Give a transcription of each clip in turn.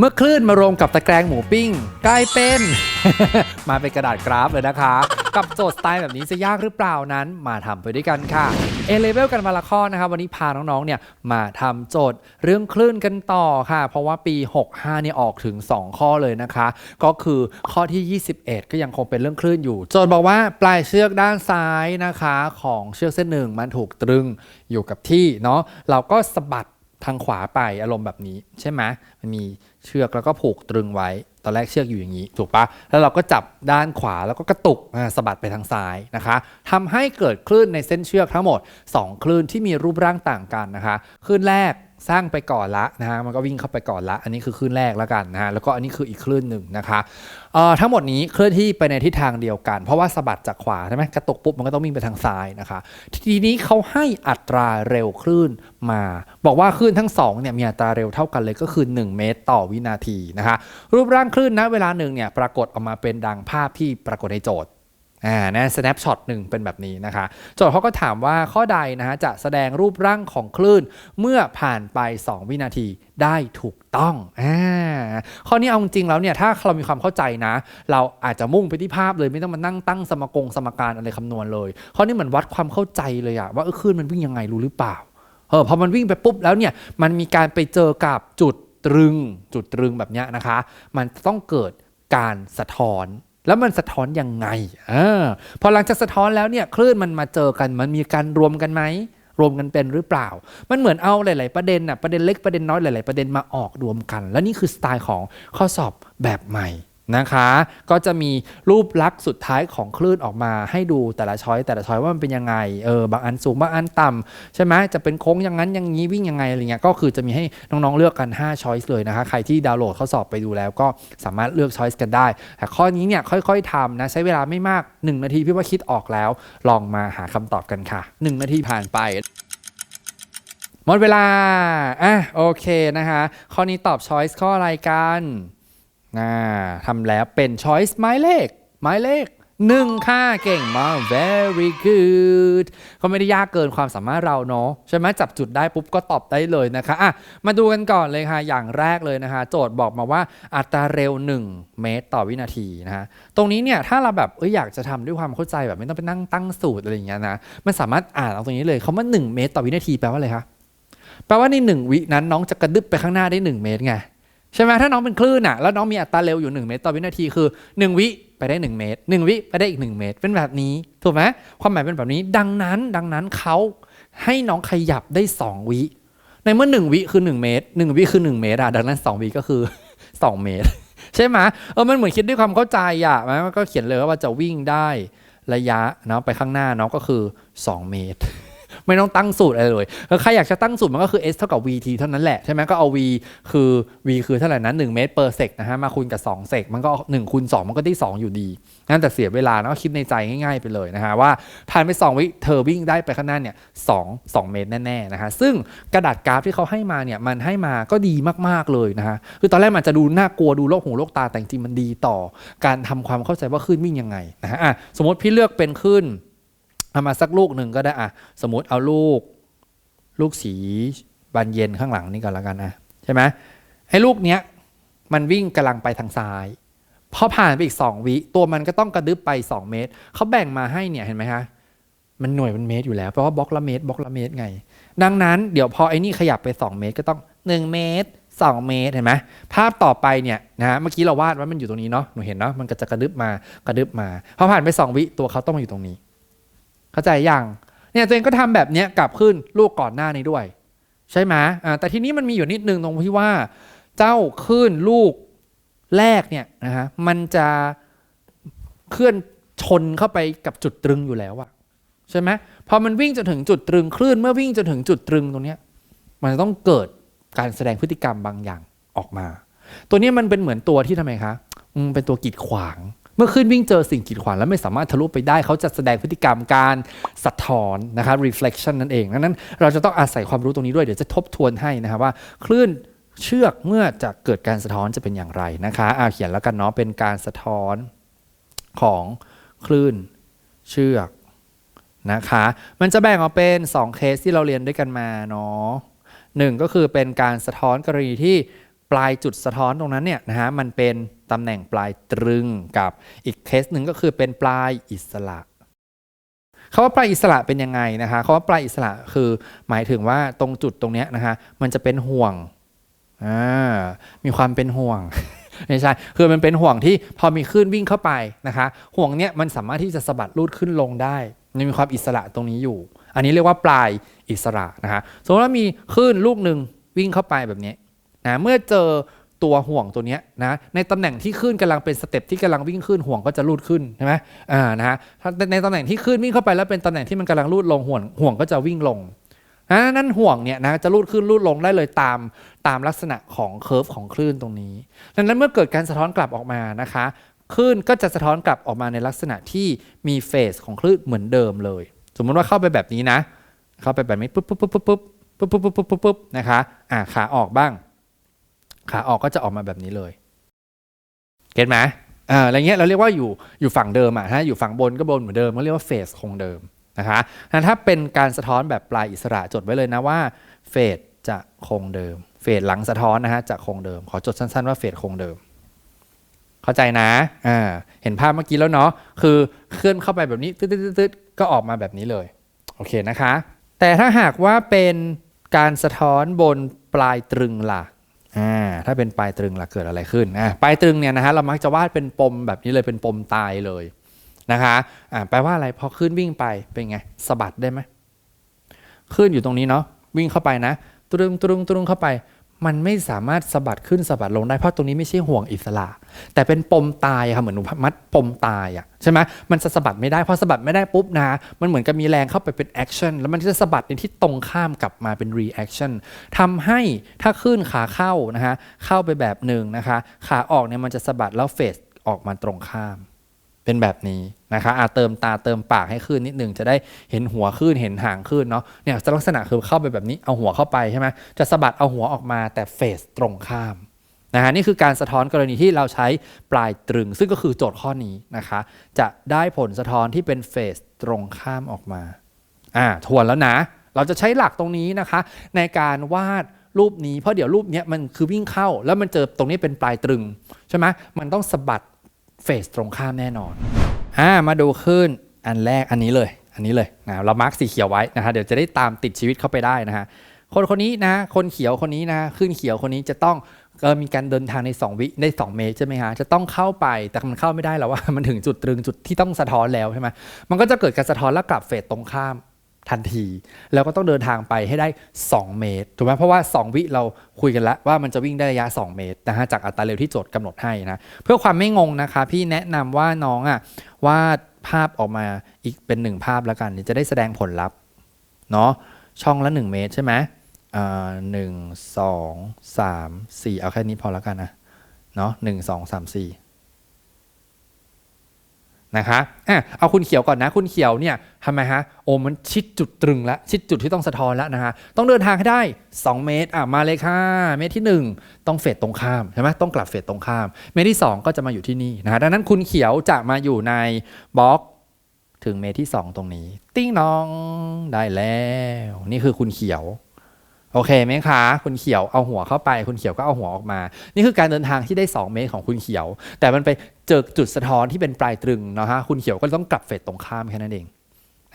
เมื่อคลื่นมารวมกับตะแกรงหมูปิ้งกลายเป็น มาเป็นกระดาษกราฟเลยนะคะ กับโจทย์สไตล์แบบนี้จะยากหรือเปล่านั้น มาทำไปด้วยกันค่ะเอเลเวลกันมาละข้อนะครับ วันนี้พาน้องๆเนี่ยมาทำโจทย์เรื่องคลื่นกันต่อค่ะ เพราะว่าปี 65เนี่ยออกถึง 2 ข้อเลยนะคะ ก็คือข้อที่ 21 ก็ยังคงเป็นเรื่องคลื่นอยู่ โจทย์บอกว่าปลายเชือกด้านซ้ายนะคะ ของเชือกเส้นหนึ่งมันถูกตรึงอยู่กับที่เนาะเราก็สะบัด ทางขวาไปอารมณ์แบบนี้ใช่ไหมมันมีเชือกแล้วก็ผูกตรึงไว้ ตอนแรกเชือกอยู่อย่างนี้ ถูกปะแล้วเราก็จับด้านขวาแล้วก็กระตุกสะบัดไปทางซ้ายนะคะทำให้เกิดคลื่นในเส้นเชือกทั้งหมด 2 คลื่นที่มีรูปร่างต่างกันนะคะ คลื่นแรก สร้างไปก่อนละนะฮะมันก็วิ่งเข้าไปก่อนละ อันนี้คือคลื่นแรกแล้วกันนะฮะแล้วก็อันนี้คืออีกคลื่นหนึ่งนะคะเอ่อทั้งหมดนี้เคลื่อนที่ไปในทิศทางเดียวกัน เพราะว่าสะบัดจากขวาใช่ไหมกระตุกปุ๊บมันก็ต้องวิ่งไปทางซ้ายนะคะ ทีนี้เขาให้อัตราเร็วคลื่นมา บอกว่าคลื่นทั้งสองเนี่ยมีอัตราเร็วเท่ากันเลยก็คือ 1 เมตรต่อวินาทีนะคะรูปร่างคลื่นณเวลาหนึ่งเนี่ยปรากฏออกมาเป็นดังภาพที่ปรากฏในโจทย์ อ่านะ snapshot หนึ่งเป็นแบบนี้นะคะโจทย์เขาก็ถามว่าข้อใดนะฮะจะแสดงรูปร่างของคลื่นเมื่อผ่านไป 2 วินาทีได้ถูกต้องอ่าข้อนี้เอาจริงแล้วเนี่ยถ้าเรามีความเข้าใจนะ เราอาจจะมุ่งไปที่ภาพเลยไม่ต้องมานั่งตั้งสมกงสมการอะไรคำนวณเลย ข้อนี้เหมือนวัดความเข้าใจเลยอะว่าเออคลื่นมันวิ่งยังไงรู้หรือเปล่าเออพอมันวิ่งไปปุ๊บแล้วเนี่ยมันมีการไปเจอกับจุดตรึง จุดตรึงแบบเนี้ยนะคะ มันต้องเกิดการสะท้อน แล้วมันสะท้อนยังไงอพอหลังจากสะท้อนแล้วเนี่ยคลื่นมันมาเจอกัน มันมีการรวมกันไหมรวมกันเป็นหรือเปล่า มันเหมือนเอาหลาย ๆ ประเด็นอะประเด็นเล็กประเด็นน้อยหลาย ๆ ประเด็นมาออกรวมกัน แล้วนี่คือสไตล์ของข้อสอบแบบใหม่ นะคะ ก็จะมีรูปลักษณ์สุดท้ายของคลื่นออกมาให้ดูแต่ละช้อยแต่ละช้อยว่ามันเป็นยังไงเออบางอันสูงบางอันต่ำใช่ไหมจะเป็นโค้งอย่างนั้นอย่างนี้วิ่งยังไงอะไรเงี้ยก็คือจะมีให้น้องๆเลือกกัน5ช้อยเลยนะคะใครที่ดาวน์โหลดข้อสอบไปดูแล้วก็สามารถเลือกช้อยส์กันได้แต่ข้อนี้เนี่ยค่อยๆทำนะใช้เวลาไม่มาก 1 นาทีพี่ว่าคิดออกแล้ว ลองมาหาคำตอบกันค่ะ 1 นาทีผ่านไปหมดเวลา อะ โอเคนะคะ ข้อนี้ตอบช้อยส์ข้ออะไรกัน อ่าทำแล้วเป็นช้อยส์หมายเลขหมายเลขหนึ่งค่ะเก่งมาก very good ก็ไม่ได้ยากเกินความสามารถเราเนาะใช่ไหมจับจุดได้ปุ๊บก็ตอบได้เลยนะคะอะมาดูกันก่อนเลยค่ะ อย่างแรกเลยนะคะ โจทย์บอกมาว่าอัตราเร็ว 1 เมตรต่อวินาทีนะคะตรงนี้เนี่ยถ้าเราแบบเอยอยากจะทำด้วยความเข้าใจแบบไม่ต้องไปนั่งตั้งสูตรอะไรอย่างเงี้ยนะมันสามารถอ่านเอาตรงนี้เลยคำว่า 1 เมตรต่อวินาทีแปลว่าอะไรคะแปลว่าใน 1 วินั้นน้องจะกระดึบไปข้างหน้าได้ 1 เมตรไง ใช่ไหมถ้าน้องเป็นคลื่นอะแล้วน้องมีอัตราเร็วอยู่ 1 เมตรต่อวินาทีคือ 1 วิไปได้ 1 เมตร 1 วิไปได้อีก 1 เมตร เป็นแบบนี้ถูกไหมความหมายเป็นแบบนี้ดังนั้นดังนั้นเขาให้น้องขยับได้ 2 วิ ในเมื่อ 1 วิคือ 1 เมตร 1 วิคือ 1 เมตรอะดังนั้น 2 วิก็คือ 2 เมตร ใช่ไหมเออมันเหมือนคิดด้วยความเข้าใจอะมันก็เขียนเลยว่าจะวิ่งได้ระยะเนาะไปข้างหน้าเนาะก็คือ 2 เมตร ไม่ต้องตั้งสูตรอะไรเลยแล้วใครอยากจะตั้งสูตรมันก็คือ s เท่ากับ vt เท่านั้นแหละใช่ไหมก็เอา v คือ v คือเท่าไหร่นะ1เมตร per sec นะฮะมาคูณกับ2 sec มันก็1คูณ2มันก็ได้ 2 อยู่ดีนั่นแต่เสียเวลานะคิดในใจง่ายๆไปเลยนะฮะว่าผ่านไป2วิเธอวิ่งได้ไปข้างหน้าเนี่ย2 2เมตรแน่ๆนะฮะซึ่งกระดาษกราฟที่เขาให้มาเนี่ยมันให้มาก็ดีมากๆเลยนะฮะคือตอนแรกมันจะดูน่ากลัวดูโรคหูโรคตาแต่จริงมันดีต่อ การทำความเข้าใจว่าคลื่นวิ่งยังไงนะฮะะสมมติพี่เลือกเป็นคลื่น เอามาสักลูกหนึ่งก็ได้อะสมมติเอาลูก ลูกสีบานเย็นข้างหลังนี่ก่อนแล้วกันนะใช่ไหมไอ้ลูกเนี้ยมันวิ่งกำลังไปทางซ้ายพอผ่านไปอีก2วิตัวมันก็ต้องกระดึบไป2เมตรเขาแบ่งมาให้เนี่ยเห็นไหมคะมันหน่วยเป็นเมตรอยู่แล้วเพราะว่าบล็อกละเมตรบล็อกละเมตรไง ดังนั้นเดี๋ยวพอไอ้นี่ขยับไป 2 เมตรก็ต้อง 1 เมตร 2 เมตรเห็นไหมภาพต่อไปเนี่ยนะฮะเมื่อกี้เราวาดว่ามันอยู่ตรงนี้เนาะหนูเห็นเนาะมันก็จะกระดึบมากระดึบมาพอผ่านไป 2 วิตัวเขาต้องมาอยู่ตรงนี้ เข้าใจยังเนี่ยตัวเองก็ทำแบบเนี้ยกลับขึ้นลูกก่อนหน้านี้ด้วย ใช่ไหมอ่าแต่ทีนี้มันมีอยู่นิดนึงตรงที่ว่า เจ้าขึ้นลูกแรกเนี่ยนะฮะมันจะเคลื่อนชนเข้าไปกับจุดตรึงอยู่แล้วอะใช่ไหมพอมันวิ่งจนถึงจุดตรึงคลื่นเมื่อวิ่งจนถึงจุดตรึงตรงเนี้ยมันต้องเกิดการแสดงพฤติกรรมบางอย่างออกมา ตัวนี้มันเป็นเหมือนตัวที่ทำไมคะมเป็นตัวกีดขวาง มื่อขึ้นวิ่งเจอสิ่งกีดขวางแล้วไม่สามารถทะลุไปได้ เขาจะแสดงพฤติกรรมการสะท้อนนะครับ reflection นั่นเองดังนั้นเราจะต้องอาศัยความรู้ตรงนี้ด้วย เดี๋ยวจะทบทวนให้นะครับว่าคลื่นเชือกเมื่อจะเกิดการสะท้อนจะเป็นอย่างไรนะคะอาเขียนแล้วกันเนาะเป็นการสะท้อนของคลื่นเชือกนะคะ มันจะแบ่งออกเป็น 2 เคสที่เราเรียนด้วยกันมาเนาะหนึ่งก็คือเป็นการสะท้อนกรณีที่ ปลายจุดสะท้อนตรงนั้นเนี่ยนะฮะมันเป็นตำแหน่งปลายตรึงกับอีกเคสหนึ่งก็คือเป็นปลายอิสระคาว่าปลายอิสระเป็นยังไงนะคะคาว่าปลายอิสระคือหมายถึงว่าตรงจุดตรงเนี้ยนะคะมันจะเป็นห่วงมีความเป็นห่วงไม่ใช่คือมันเป็นห่วงที่พอมีคลื่นวิ่งเข้าไปนะคะห่วงเนี้ยมันสามารถที่จะสะบัดรูดขึ้นลงได้มันมีความอิสระตรงนี้อยู่ อันนี้เรียกว่าปลายอิสระนะคะสมมติว่ามีคลื่นลูกหนึ่งวิ่งเข้าไปแบบนี้ นะเมื่อเจอตัวห่วงตัวนี้นะในตำแหน่งที่คลื่นกำลังเป็นสเต็ปที่กำลังวิ่งขึ้นห่วงก็จะรูดขึ้นใช่ไหมอ่านะฮะในตำแหน่งที่คลื่นวิ่งเข้าไปแล้วเป็นตำแหน่งที่มันกำลังรูดลงห่วงห่วงก็จะวิ่งลงนะนั่นห่วงเนี่ยนะจะรูดขึ้นรูดลงได้เลยตามตามลักษณะของเคอร์ฟของคลื่นตรงนี้ดังนั้นเมื่อเกิดการสะท้อนกลับออกมานะคะคลื่นก็จะสะท้อนกลับออกมาในลักษณะที่มีเฟสของคลื่นเหมือนเดิมเลย สมมุติว่าเข้าไปแบบนี้นะ เข้าไปแบบนี้ปุ๊บปุ๊บปุ๊บปุ๊บปุ๊บปุ๊บปุ๊บปุ๊บปุ๊บปุ๊บปุ๊บนะคะอ่าขาออกบ้าง ขาออกก็จะออกมาแบบนี้เลยเก็ตไหมอ่าอะไรเงี้ยเราเรียกว่าอยู่อยู่ฝั่งเดิมอะฮะอยู่ฝั่งบนก็บนเหมือนเดิมก็เรียกว่าเฟสคงเดิมนะคะงั้นถ้าเป็นการสะท้อนแบบปลายอิสระจดไว้เลยนะว่าเฟสจะคงเดิม เฟสหลังสะท้อนนะฮะจะคงเดิม ขอจดสั้นๆว่าเฟสคงเดิม เข้าใจนะอ่าเห็นภาพเมื่อกี้แล้วเนาะคือเคลื่อนเข้าไปแบบนี้ตึ๊ดๆๆๆก็ออกมาแบบนี้เลยโอเคนะคะ แต่ถ้าหากว่าเป็นการสะท้อนบนปลายตรึงล่ะ อ่าถ้าเป็นปลายตรึงล่ะเกิดอะไรขึ้นอ่าปลายตรึงเนี่ยนะฮะเรามักจะวาดเป็นปมแบบนี้เลยเป็นปมตายเลยนะคะอ่าแปลว่าอะไรพอขึ้นวิ่งไปเป็นไงสะบัดได้ไหมขึ้นอยู่ตรงนี้เนาะวิ่งเข้าไปนะตรึงตรึงตรึงเข้าไป มันไม่สามารถสะบัดขึ้นสะบัดลงได้เพราะตรงนี้ไม่ใช่ห่วงอิสระ แต่เป็นปมตายค่ะเหมือนหนูมัดปมตายอะใช่ไหมมันจะสะบัดไม่ได้พอสะบัดไม่ได้ปุ๊บนะมันเหมือนกับมีแรงเข้าไปเป็นแอคชั่นแล้วมันจะสะบัดในที่ตรงข้ามกลับมาเป็นรีแอคชั่นทำให้ถ้าขึ้นขาเข้านะฮะเข้าไปแบบหนึ่งนะคะ ขาออกเนี่ยมันจะสะบัดแล้วเฟสออกมาตรงข้าม เป็นแบบนี้ นะคะอาเติมตาเติมปากให้ขึ้นนิดหนึ่งจะได้เห็นหัวขึ้นเห็นหางขึ้นเนาะเนี่ยลักษณะคือเข้าไปแบบนี้เอาหัวเข้าไปใช่ไหมจะสะบัดเอาหัวออกมาแต่เฟสตรงข้ามนะฮะนี่คือการสะท้อนกรณีที่เราใช้ปลายตรึง ซึ่งก็คือโจทย์ข้อนี้นะคะ จะได้ผลสะท้อนที่เป็นเฟสตรงข้ามออกมาอ่าทวนแล้วนะ เราจะใช้หลักตรงนี้นะคะ ในการวาดรูปนี้เพราะเดี๋ยวรูปเนี้ยมันคือวิ่งเข้า แล้วมันเจอตรงนี้เป็นปลายตรึงใช่ไหมมันต้องสะบัดเฟสตรงข้ามแน่นอน อ่ามาดูขึ้นอันแรกอันนี้เลย อันนี้เลยนะเรามาร์กสีเขียวไว้นะฮะเดี๋ยวจะได้ตามติดชีวิตเข้าไปได้นะฮะคนคนนี้นะคนเขียวคนนี้นะขึ้นเขียวคนนี้จะต้องก็มีการเดินทางใน 2 วิใน 2 เมตรใช่ไหมฮะจะต้องเข้าไปแต่มันเข้าไม่ได้แล้วว่ามันถึงจุดตรึงจุดที่ต้องสะท้อนแล้วใช่ไหมมันก็จะเกิดการสะท้อนแล้วกลับเฟสตรงข้าม ทันที แล้วก็ต้องเดินทางไปให้ได้ 2 เมตรถูกไหมเพราะว่า 2 วิเราคุยกันแล้วว่ามันจะวิ่งได้ระยะ 2 เมตรนะฮะจากอัตราเร็วที่โจทย์กำหนดให้นะเพื่อความไม่งงนะคะ พี่แนะนำว่าน้องอะวาดภาพออกมาอีกเป็นหนึ่งภาพแล้วกันจะได้แสดงผลลัพธ์เนาะช่องละ 1 เมตรใช่ไหมหนึ่งสองสามสี่เอาแค่นี้พอแล้วกันนะเนาะหนึ่งสองสามสี่ นะคะอะเอาคุณเขียวก่อนนะ คุณเขียวเนี่ยทำไมฮะ โอ้มันชิดจุดตรึงแล้วชิดจุดที่ต้องสะท้อนแล้วนะฮะ ต้องเดินทางให้ได้ 2 เมตร อะ มาเลยค่ะ เมตรที่ 1 ต้องเฟดตรงข้ามใช่ไหมต้องกลับเฟดตรงข้าม เมตรที่ 2 ก็จะมาอยู่ที่นี่นะฮะ ดังนั้นคุณเขียวจะมาอยู่ในบล็อกถึงเมตรที่ 2 ตรงนี้ ติ้งน้อง ได้แล้ว นี่คือคุณเขียว โอเคไหมคะคุณเขียวเอาหัวเข้าไป คุณเขียวก็เอาหัวออกมา นี่คือการเดินทางที่ได้ 2 เมตรของคุณเขียว แต่มันไปเจอจุดสะท้อนที่เป็นปลายตรึงนะฮะคุณเขียวก็ต้องกลับเฟสตรงข้ามแค่นั้นเอง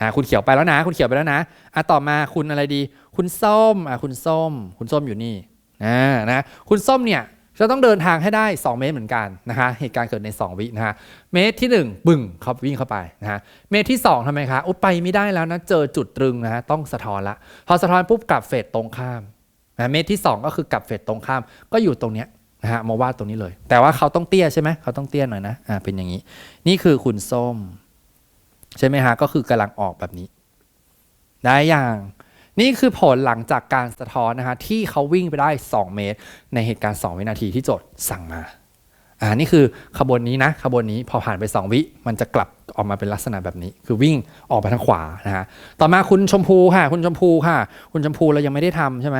อ่าคุณเขียวไปแล้วนะ คุณเขียวไปแล้วนะอะต่อมาคุณอะไรดี คุณส้มอะคุณส้ม คุณส้มอยู่นี่อ่านะคุณส้มเนี่ย จะต้องเดินทางให้ได้ 2 เมตรเหมือนกันนะคะเหตุการณ์เกิดใน 2 วินะฮะเมตรที่ 1 บึ่งเขาวิ่งเข้าไปนะฮะเมตรที่ 2ทำไมคะอุยไปไม่ได้แล้วนะเจอจุดตรึงนะฮะต้องสะท้อนละพอสะท้อนปุ๊บกลับเฟสตรงข้ามนะเมตรที่ 2 ก็คือกลับเฟสตรงข้าม ก็อยู่ตรงเนี้ยนะฮะมาวาดตรงนี้เลย แต่ว่าเขาต้องเตี้ยใช่ไหมเขาต้องเตี้ยหน่อยนะอ่าเป็นอย่างนี้ นี่คือคุณส้ม ใช่ไหมฮะก็คือกำลังออกแบบนี้ ได้อย่าง นี่คือผลหลังจากการสะท้อนนะฮะที่เขาวิ่งไปได้ 2 เมตร ในเหตุการณ์ 2 วินาทีที่โจทย์สั่งมาอ่านี่คือขบวนนี้นะขบวนนี้พอผ่านไป 2 วิมันจะกลับออกมาเป็นลักษณะแบบนี้ คือวิ่งออกไปทางขวานะฮะต่อมาคุณชมพูค่ะ คุณชมพูค่ะ คุณชมพูเรายังไม่ได้ทำใช่ไหม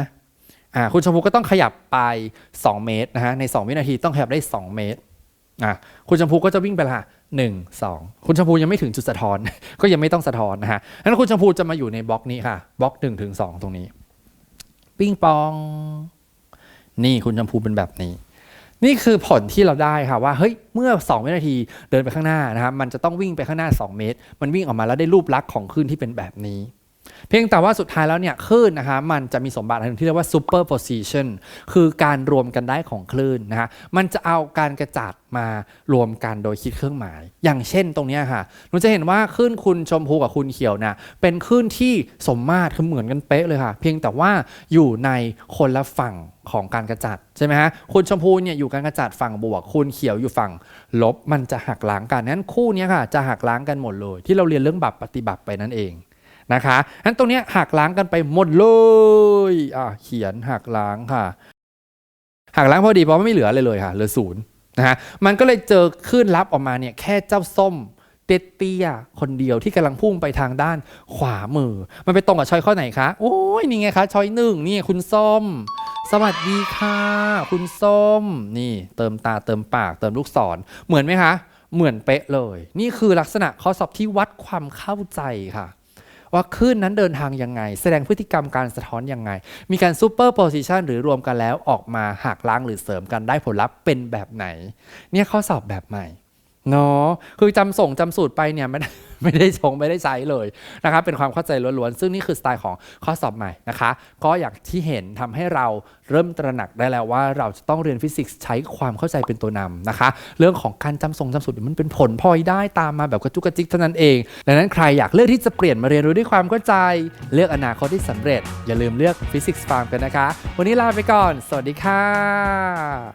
อ่าคุณชมพูก็ต้องขยับไป 2 เมตรนะฮะใน 2 วินาทีต้องขยับได้ 2 เมตร อะคุณชมพูก็จะวิ่งไปละหนึ่งสองคุณชมพูยังไม่ถึงจุดสะท้อน ก็ยังไม่ต้องสะท้อนนะฮะนั้นคุณชมพูจะมาอยู่ในบล็อกนี้ค่ะบล็อกหนึ่งถึงสองตรงนี้ ปิ้งปอง นี่คุณชมพูเป็นแบบนี้ นี่คือผลที่เราได้ค่ะว่าเฮ้ยเมื่อ2วินาทีเดินไปข้างหน้านะครับมันจะต้องวิ่งไปข้างหน้า 2 เมตร มันวิ่งออกมาแล้วได้รูปลักษณ์ของคลื่นที่เป็นแบบนี้ เพียงแต่ว่าสุดท้ายแล้วเนี่ยคลื่นนะคะมันจะมีสมบัติอันหนึงที่เรียกว่า superposition คือการรวมกันได้ของคลื่นนะฮะมันจะเอาการกระจัดมารวมกันโดยคิดเครื่องหมาย อย่างเช่นตรงนี้ค่ะหนูจะเห็นว่าคลื่นคุณชมพูกับคุณเขียวนะเป็นคลื่นที่สมมาตรคือเหมือนกันเป๊ะเลยค่ะ เพียงแต่ว่าอยู่ในคนละฝั่งของการกระจัดใช่ไหมฮะคุณชมพูเนี่ยอยู่การกระจัดฝั่งบวก คุณเขียวอยู่ฝั่งลบมันจะหักล้างกันนั้นคู่นี้ค่ะจะหักล้างกันหมดเลย ที่เราเรียนเรื่องบัพปฏิบัติไปนั่นเอง นะคะนั้นตรงนี้หักล้างกันไปหมดเลยอะเขียนหักล้างค่ะ หักล้างพอดีเพราะไม่เหลือเลยเลยค่ะเหลือศูนย์นะฮะมันก็เลยเจอคลื่นลับออกมาเนี่ยแค่เจ้าส้มเตี้ยๆคนเดียวที่กำลังพุ่งไปทางด้านขวามือ มันไปตรงกับชอยข้อไหนคะ โอ้ยนี่ไงคะชอยหนึ่งนี่คุณส้ม สวัสดีค่ะ คุณส้ม นี่เติมตาเติมปากเติมลูกศร เหมือนไหมคะ เหมือนเป๊ะเลย นี่คือลักษณะข้อสอบที่วัดความเข้าใจค่ะ ว่าคลื่นนั้นเดินทางยังไง แสดงพฤติกรรมการสะท้อนยังไง มีการซูเปอร์โพซิชันหรือรวมกันแล้วออกมาหักล้างหรือเสริมกันได้ผลลัพธ์เป็นแบบไหน เนี่ยข้อสอบแบบใหม่ เนาะคือจำส่งจำสูตรไปเนี่ยไม่ได้ไม่ได้ชงไม่ได้ใช้เลยนะครับเป็นความเข้าใจล้วนๆ ซึ่งนี่คือสไตล์ของข้อสอบใหม่นะคะ ก็อย่างที่เห็นทำให้เราเริ่มตระหนักได้แล้วว่าเราจะต้องเรียนฟิสิกส์ใช้ความเข้าใจเป็นตัวนำนะคะ เรื่องของการจำส่งจำสูตรมันเป็นผลพลอยได้ตามมาแบบกระจุกกระจิกเท่านั้นเองดังนั้นใครอยากเลือกที่จะเปลี่ยนมาเรียนรู้ด้วยความเข้าใจ เลือกอนาคตที่สำเร็จ อย่าลืมเลือกฟิสิกส์ฟาร์มกันนะคะ วันนี้ลาไปก่อน สวัสดีค่ะ